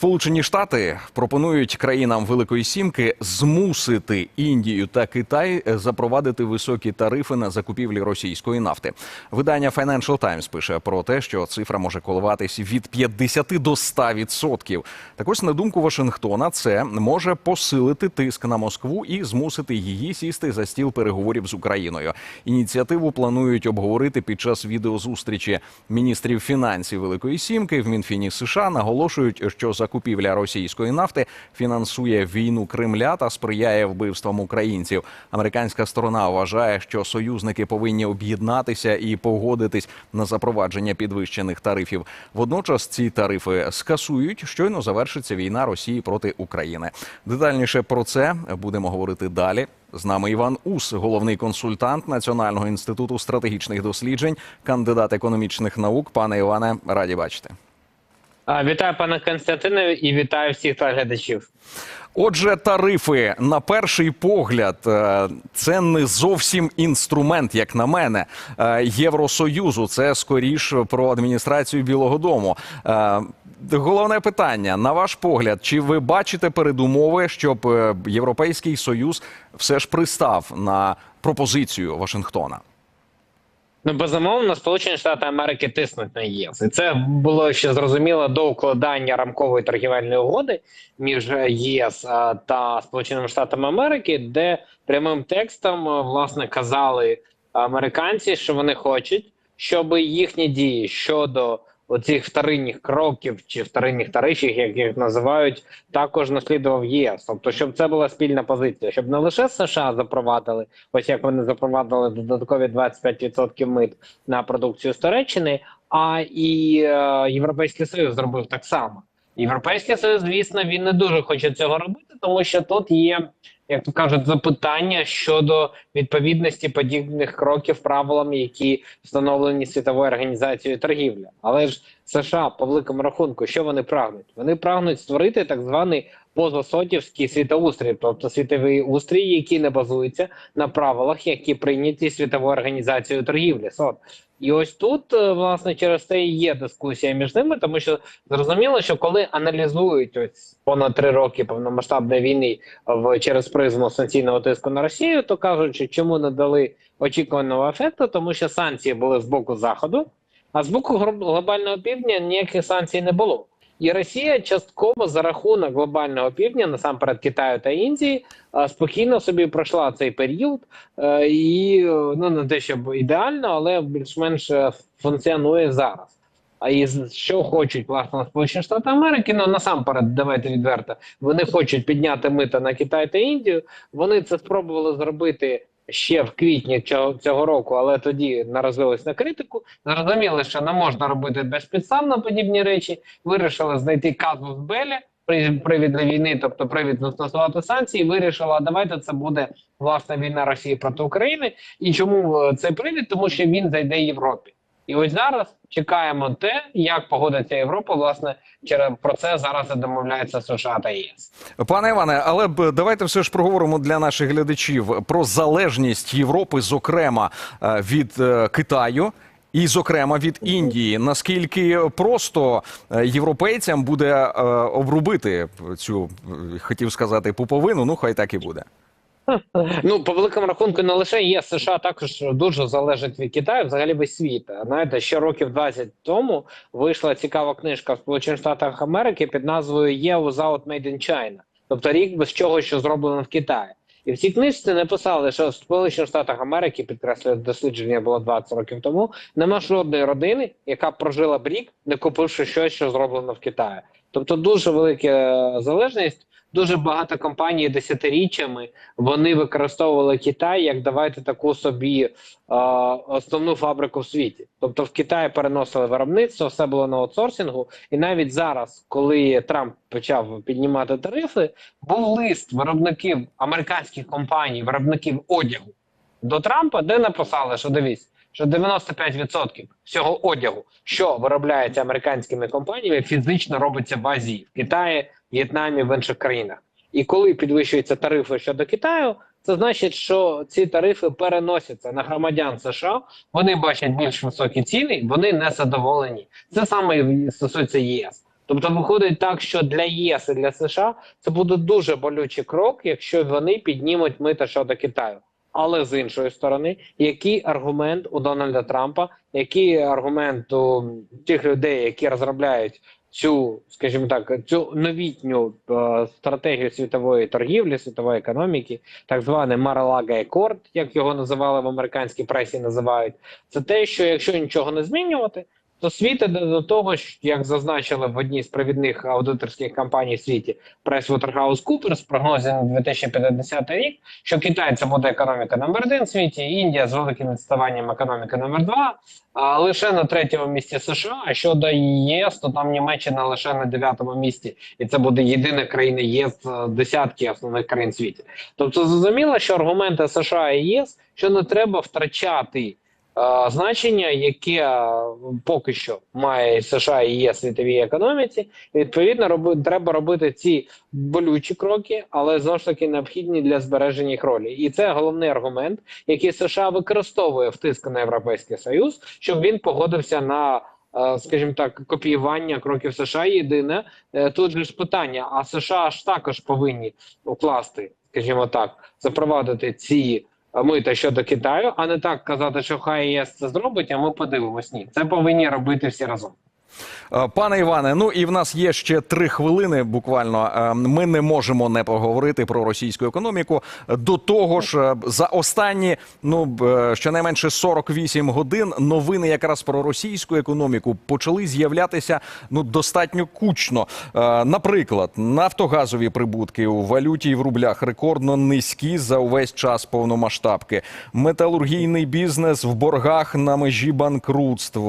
Сполучені Штати пропонують країнам Великої Сімки змусити Індію та Китай запровадити високі тарифи на закупівлі російської нафти. Видання Financial Times пише про те, що цифра може коливатись від 50 до 100 відсотків. Так ось, на думку Вашингтона, це може посилити тиск на Москву і змусити її сісти за стіл переговорів з Україною. Ініціативу планують обговорити під час відеозустрічі міністрів фінансів Великої Сімки в Мінфіні США. Наголошують, що закупівля російської нафти фінансує війну Кремля та сприяє вбивствам українців. Американська сторона вважає, що союзники повинні об'єднатися і погодитись на запровадження підвищених тарифів. Водночас ці тарифи скасують. Щойно завершиться війна Росії проти України. Детальніше про це будемо говорити далі. З нами Іван Ус, головний консультант Національного інституту стратегічних досліджень, кандидат економічних наук. Пане Іване, раді бачити. Вітаю, пане Константине, і вітаю всіх глядачів. Отже, тарифи на перший погляд, е, це не зовсім інструмент, як на мене, е, Євросоюзу. Це скоріш про адміністрацію Білого Дому. Е, Головне питання: на ваш погляд, чи ви бачите передумови, щоб Європейський Союз все ж пристав на пропозицію Вашингтона? Ну, безумовно, Сполучені Штати Америки тиснуть на ЄС, і це було ще зрозуміло до укладання рамкової торгівельної угоди між ЄС та Сполученими Штатами Америки, де прямим текстом власне казали американці, що вони хочуть, щоб їхні дії щодо оцих вторинних кроків чи вторинних тарифів, як їх називають, також наслідував ЄС. Тобто, щоб це була спільна позиція, щоб не лише США запровадили, ось як вони запровадили додаткові 25% мит на продукцію з а і е, Європейський Союз зробив так само. Європейський Союз, звісно, він не дуже хоче цього робити, тому що тут є, як то кажуть, запитання щодо відповідності подібних кроків правилам, які встановлені світовою організацією торгівлі. Але ж США по великому рахунку, що вони прагнуть? Вони прагнуть створити так званий позасотівський світоустрій, тобто світовий устрій, який не базується на правилах, які прийняті світовою організацією торгівлі. СОТ. І ось тут е, власне через це і є дискусія між ними, тому що зрозуміло, що коли аналізують ось понад три роки повномасштабної війни в через призму санкційного тиску на Росію, то кажуть, що чому не дали очікуваного ефекту, тому що санкції були з боку заходу, а з боку глобального півдня ніяких санкцій не було. І Росія частково за рахунок глобального півдня, насамперед Китаю та Індії, спокійно собі пройшла цей період, е, і ну не те, щоб ідеально, але більш-менш е, функціонує зараз. А і що хочуть власне Сполучені Штати Америки? Ну насамперед, давайте відверто, вони хочуть підняти мита на Китай та Індію. Вони це спробували зробити ще в квітні цього, цього року, але тоді наразились на критику. Зрозуміли, що не можна робити безпідставно подібні речі. Вирішили знайти казус Белі, привід для війни, тобто привід застосувати санкції. Вирішила, давайте це буде власна війна Росії проти України. І чому е, цей привід? Тому що він зайде Європі. І ось зараз чекаємо те, як погодиться Європа. Власне, через про це зараз і домовляється США та ЄС. Пане Іване, але б давайте все ж проговоримо для наших глядачів про залежність Європи, зокрема е, від е, Китаю. І, зокрема, від Індії, наскільки просто е, європейцям буде обрубити цю хотів сказати пуповину, ну хай так і буде. Ну, по великому рахунку, не лише є США, також дуже залежить від Китаю, взагалі весь світ. Знаєте, ще років 20 тому вийшла цікава книжка в Сполучених Штатах Америки під назвою «Є without made in China», тобто рік без чого, що зроблено в Китаї. І в цій книжці написали, що в Сполучених Штатах Америки, підкреслюю, дослідження було 20 років тому. Нема жодної родини, яка прожила б рік, не купивши щось, що зроблено в Китаї. Тобто дуже велика залежність. Дуже багато компаній десятиріччями вони використовували Китай як давайте таку собі е, основну фабрику в світі. Тобто в Китаї переносили виробництво, все було на аутсорсингу. І навіть зараз, коли Трамп почав піднімати тарифи, був лист виробників американських компаній, виробників одягу до Трампа, де написали, що дивіться. Що 95% всього одягу, що виробляється американськими компаніями, фізично робиться в Азії, в Китаї, В'єтнамі, в інших країнах. І коли підвищуються тарифи щодо Китаю, це значить, що ці тарифи переносяться на громадян США. Вони бачать більш високі ціни, вони не задоволені. Це саме стосується ЄС. Тобто виходить так, що для ЄС і для США це буде дуже болючий крок, якщо вони піднімуть мита щодо Китаю. Але з іншої сторони, який аргумент у Дональда Трампа, який аргумент у тих людей, які розробляють цю, скажімо так, цю новітню е, стратегію світової торгівлі, світової економіки, так званий Маралага Екорд, як його називали в американській пресі, називають, це те, що якщо нічого не змінювати, то світ іде до того, як зазначили в одній з провідних аудиторських компаній в світі PricewaterhouseCoopers, прогнозі на 2050 рік, що Китай це буде економіка номер один в світі, Індія з великим відставанням економіки номер два, а лише на третьому місці США. А щодо ЄС, то там Німеччина лише на дев'ятому місці, і це буде єдина країна ЄС десятки основних країн в світі. Тобто, зрозуміло, що аргументи США і ЄС, що не треба втрачати. Значення, яке поки що має США і в світовій економіці, відповідно, роби, треба робити ці болючі кроки, але знову ж таки необхідні для збереження їх ролі. І це головний аргумент, який США використовує в тиск на Європейський Союз, щоб він погодився на, скажімо так, копіювання кроків США. Єдине е, тут же ж питання: а США ж також повинні укласти, скажімо так, запровадити ці. Мита щодо Китаю, а не так казати, що хай ЄС це зробить, а ми подивимось. Ні, це повинні робити всі разом. Е, Пане Іване, ну і в нас є ще три хвилини. Буквально Е, ми не можемо не поговорити про російську економіку. До того ж, е, за останні ну щонайменше 48 годин новини якраз про російську економіку почали з'являтися ну достатньо кучно. Наприклад, нафтогазові прибутки у валюті і в рублях рекордно низькі за увесь час повномасштабки. Металургійний бізнес в боргах на межі банкрутств.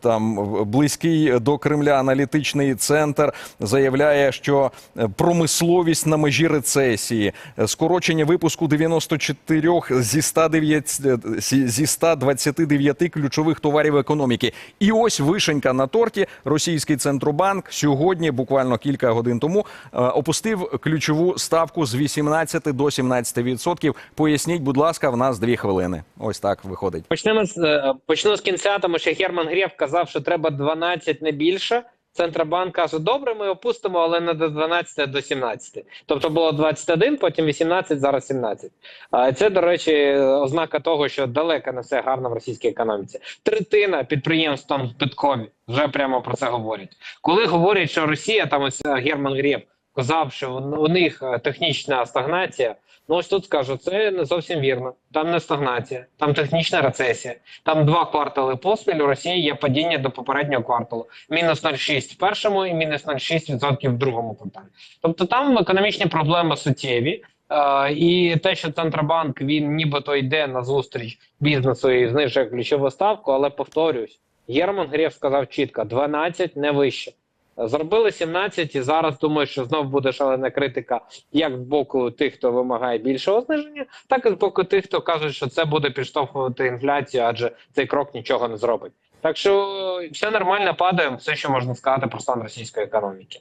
Там близький до Кремля аналітичний центр заявляє, що е, промисловість на межі рецесії, скорочення випуску 94 зі 109, е, зі зі 129 ключових товарів економіки. І ось вишенька на торті. Російський центробанк сьогодні, буквально кілька годин тому, е, опустив ключову ставку з 18 до 17 відсотків. Поясніть, будь ласка, в нас дві хвилини. Ось так виходить. Почнемо з почну з кінця, тому що Герман Греф казав, що треба 12 не більше. Центробанк каже, добре, ми опустимо, але не до 12, а до 17. Тобто було 21, потім 18, зараз 17. А Це, до речі, ознака того, що далеко не все гарно в російській економіці. Третина підприємств там збиткові, вже прямо про це говорять. Коли говорять, що Росія, там ось Герман Греф казав, що у них е, технічна стагнація, Ну, ось тут скажу, це не зовсім вірно. Там не стагнація, там технічна рецесія. Там два квартали поспіль у Росії є падіння до попереднього кварталу. Мінус 0,6 в першому і мінус 0,6% в другому кварталі. Тобто там економічні проблеми суттєві. Е, і те, що Центробанк він нібито йде на зустріч бізнесу і знижує ключову ставку, але повторюсь, Герман Греф сказав чітко: 12 не вище. Зробили 17 і зараз думаю, що знов буде шалена критика як з боку тих, хто вимагає більшого зниження, так і з боку тих, хто кажуть, що це буде підштовхувати інфляцію, адже цей крок нічого не зробить. Так що все нормально падає, все, що можна сказати про стан російської економіки.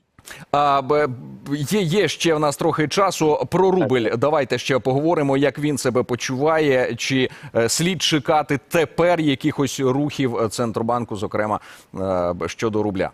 А є, є ще в нас трохи часу про рубль. Давайте ще поговоримо, як він себе почуває, чи е, слід чекати тепер якихось рухів центробанку, зокрема е, щодо рубля.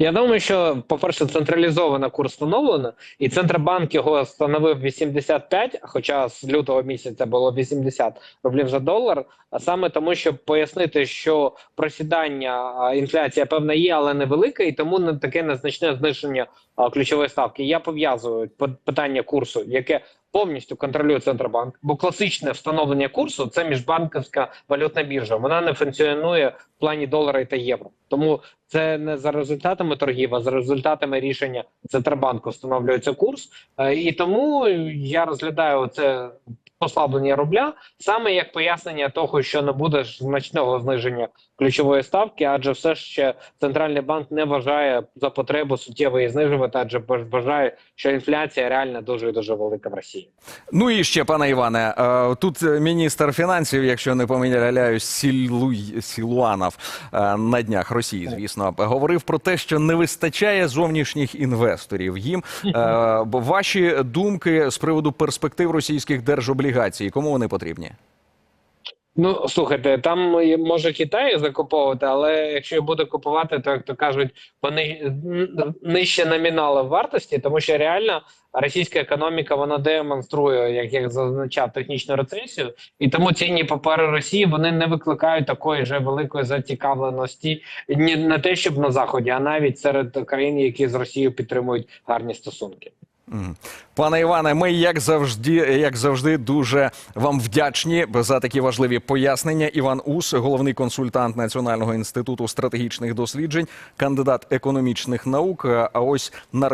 Я думаю, що, по-перше, централізовано курс встановлено, і Центробанк його встановив 85, хоча з лютого місяця було 80 рублів за долар. А саме тому, щоб пояснити, що просідання інфляція певна є, але невелика, і тому не таке незначне зниження ключової ставки. Я пов'язую питання курсу, яке повністю контролює Центробанк, бо класичне встановлення курсу це міжбанківська валютна біржа. Вона не функціонує в плані долара та євро. Тому це не за результатами торгів, а за результатами рішення Центробанку встановлюється курс. Е, І тому я розглядаю це послаблення рубля саме як пояснення того, що не буде значного зниження ключової ставки, адже все ще центральний банк не вважає за потребу суттєво її знижувати, адже вважає, що інфляція реально дуже і дуже велика в Росії. Ну і ще, пане Іване, е, тут міністр фінансів, якщо не помиляюсь, Сілуй Сілуанов е, на днях Росії, звісно, говорив про те, що не вистачає зовнішніх інвесторів. Їм Е, ваші думки з приводу перспектив російських держоблігацій, кому вони потрібні? Ну слухайте, там може Китай закуповувати, але якщо буде купувати, то як то кажуть, вони нижче номінали вартості, тому що реально російська економіка вона демонструє, як я зазначав, технічну рецесію, і тому цінні папери Росії вони не викликають такої вже великої зацікавленості ні на те, щоб на заході, а навіть серед країн, які з Росією підтримують гарні стосунки. Пане Іване, ми як завжди, як завжди, дуже вам вдячні за такі важливі пояснення. Іван Ус, головний консультант Національного інституту стратегічних досліджень, кандидат економічних наук. А ось на